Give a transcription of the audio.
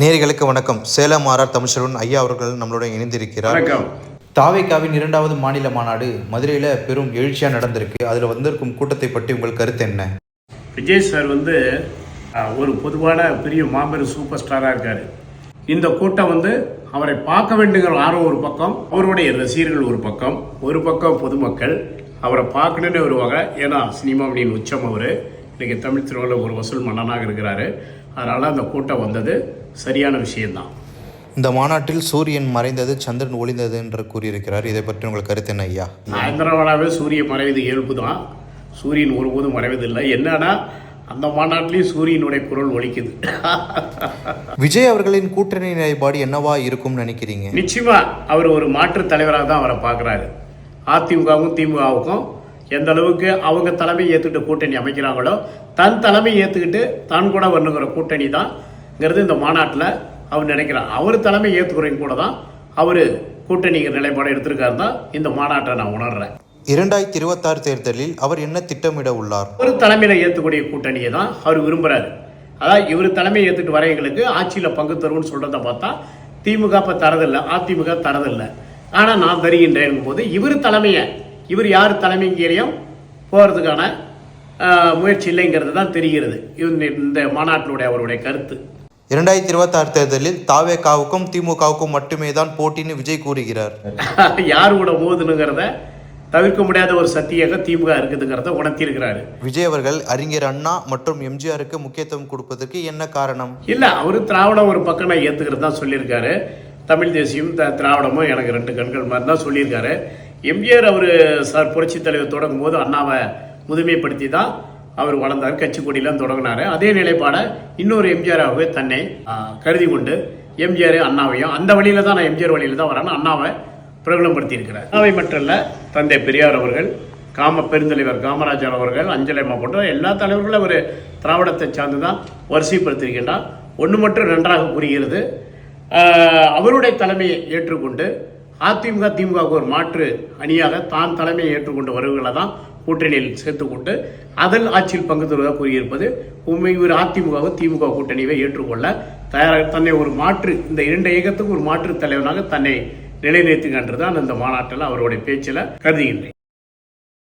நேர்களுக்கு வணக்கம். சேலம் ஆர்ஆர் தமிழ்ச்செல்வன் ஐயா அவர்கள் நம்மளுடன் இணைந்திருக்கிறார். தாவேக்காவின் இரண்டாவது மாநில மாநாடு மதுரையில் பெரும் எழுச்சியாக நடந்திருக்கு. அதில் வந்திருக்கும் கூட்டத்தை பற்றி உங்கள் கருத்து என்ன? விஜய் சார் வந்து ஒரு பொதுவான பெரிய மாபெரும் சூப்பர் ஸ்டாராக இருக்காரு. இந்த கூட்டம் வந்து அவரை பார்க்க வேண்டுங்கிற ஆர்வம் ஒரு பக்கம் அவருடைய ரசிகர்கள் ஒரு பக்கம். ஒரு பக்கம் பொதுமக்கள் அவரை பார்க்கணுன்னு வருவாங்க ஏன்னா சினிமாவின் உச்சம் அவர். இன்னைக்கு தமிழ் திருவிழா ஒரு வசூல் மன்னனாக இருக்கிறாரு. அதனால அந்த கூட்டம் வந்தது சரியான விஷயம்தான். இந்த மாநாட்டில் சூரியன் மறைந்தது சந்திரன் ஒளிந்தது என்று கூறியிருக்கிறார். இதை பற்றி உங்கள் கருத்து என்ன ஐயா? சாயந்தரவனாவே சூரியன் மறைவது இயல்பு தான் சூரியன் ஒருபோதும் மறைவதில்லை. என்னன்னா அந்த மாநாட்டிலையும் சூரியனுடைய குரல் ஒலிக்குது. விஜய் அவர்களின் கூட்டணி நிலைப்பாடு என்னவா இருக்கும்னு நினைக்கிறீங்க? நிச்சயமா அவர் ஒரு மாற்றுத் தலைவராக தான் அவரை பார்க்குறாரு. அதிமுகவும் திமுகவுக்கும் எந்த அளவுக்கு அவங்க தலைமை ஏற்றுக்கிட்டு கூட்டணி அமைக்கிறாங்களோ தன் தலைமை ஏற்றுக்கிட்டு தான் கூட வரணுங்கிற கூட்டணி தான்ங்கிறது இந்த மாநாட்டில் அவர் நினைக்கிறார். அவர் தலைமை ஏற்றுக்கிறவங்க கூட தான் அவர் கூட்டணிங்கிற நிலைப்பாடு எடுத்திருக்காரு தான் இந்த மாநாட்டை நான் உணர்றேன். இரண்டாயிரத்தி இருபத்தாறு தேர்தலில் அவர் என்ன திட்டமிட உள்ளார்? ஒரு தலைமையில் ஏற்றக்கூடிய கூட்டணியை தான் அவர் விரும்புகிறாரு அதாவது இவர் தலைமை ஏற்றுட்டு வரையங்களுக்கு ஆட்சியில் பங்கு தருவோம்னு சொல்கிறத பார்த்தா திமுக இப்போ தரதில்லை அதிமுக தரதில்லை. ஆனால் நான் தருகின்றேன் போது இவர் தலைமையை இவர் யார் தலைமைங்கிறையும் போகிறதுக்கான முயற்சி இல்லைங்கிறது தான் தெரிகிறது. இந்த இந்த மாநாட்டினுடைய அவருடைய கருத்து. இரண்டாயிரத்தி இருபத்தாறு தேர்தலில் தாவேக்காவுக்கும் திமுகவுக்கும் மட்டுமே தான் போட்டின்னு விஜய் கூறுகிறார். யார் கூட மோதுனுங்கிறத தவிர்க்க முடியாத ஒரு சத்தியாக திமுக இருக்குதுங்கிறத உணர்த்தியிருக்கிறாரு. விஜய் அவர்கள் அறிஞர் அண்ணா மற்றும் எம்ஜிஆருக்கு முக்கியத்துவம் கொடுப்பதற்கு என்ன காரணம்? இல்லை அவர் திராவிடம் ஒரு பக்கம் நான் ஏற்றுக்கிறது தான் சொல்லியிருக்காரு. தமிழ் தேசியம் திராவிடமும் எனக்கு ரெண்டு கண்கள் மாதிரி தான் சொல்லியிருக்காரு. எம்ஜிஆர் அவர் சார் புரட்சி தலைவர் தொடங்கும் போது அண்ணாவை முதுமைப்படுத்தி தான் அவர் வளர்ந்தார். கட்சி கொடியெல்லாம் தொடங்கினார். அதே நிலைப்பாடை இன்னொரு எம்ஜிஆராகவே தன்னை கருதி கொண்டு எம்ஜிஆர் அண்ணாவையும் அந்த வழியில் தான் நான் எம்ஜிஆர் வழியில் தான் வரேன் அண்ணாவை பிரபலப்படுத்தி அவை அண்ணாவை மட்டும் தந்தை பெரியார் அவர்கள் காம பெருந்தலைவர் காமராஜர் அவர்கள் அஞ்சலியம்மா போன்ற எல்லா தலைவர்களும் அவர் திராவிடத்தை சார்ந்து தான் வரிசைப்படுத்தியிருக்கின்றார். ஒன்று மட்டும் நன்றாக புரிகிறது. அவருடைய தலைமையை ஏற்றுக்கொண்டு அதிமுக திமுகவுக்கு ஒரு மாற்று அணியாக தான் தலைமையை ஏற்றுக்கொண்டு வருவர்களை தான் கூட்டணியில் சேர்த்துக்கொண்டு அதில் ஆட்சியில் பங்கு தருவதாக கூறியிருப்பது உண்மை. ஒரு அதிமுகவும் திமுக கூட்டணியை ஏற்றுக்கொள்ள தயாராக தன்னை ஒரு மாற்று இந்த இரண்டு இயக்கத்துக்கு ஒரு மாற்று தலைவனாக தன்னை நிலைநிறுத்துகின்றது தான் இந்த மாநாட்டில் அவருடைய பேச்சில் கருதுகின்றேன்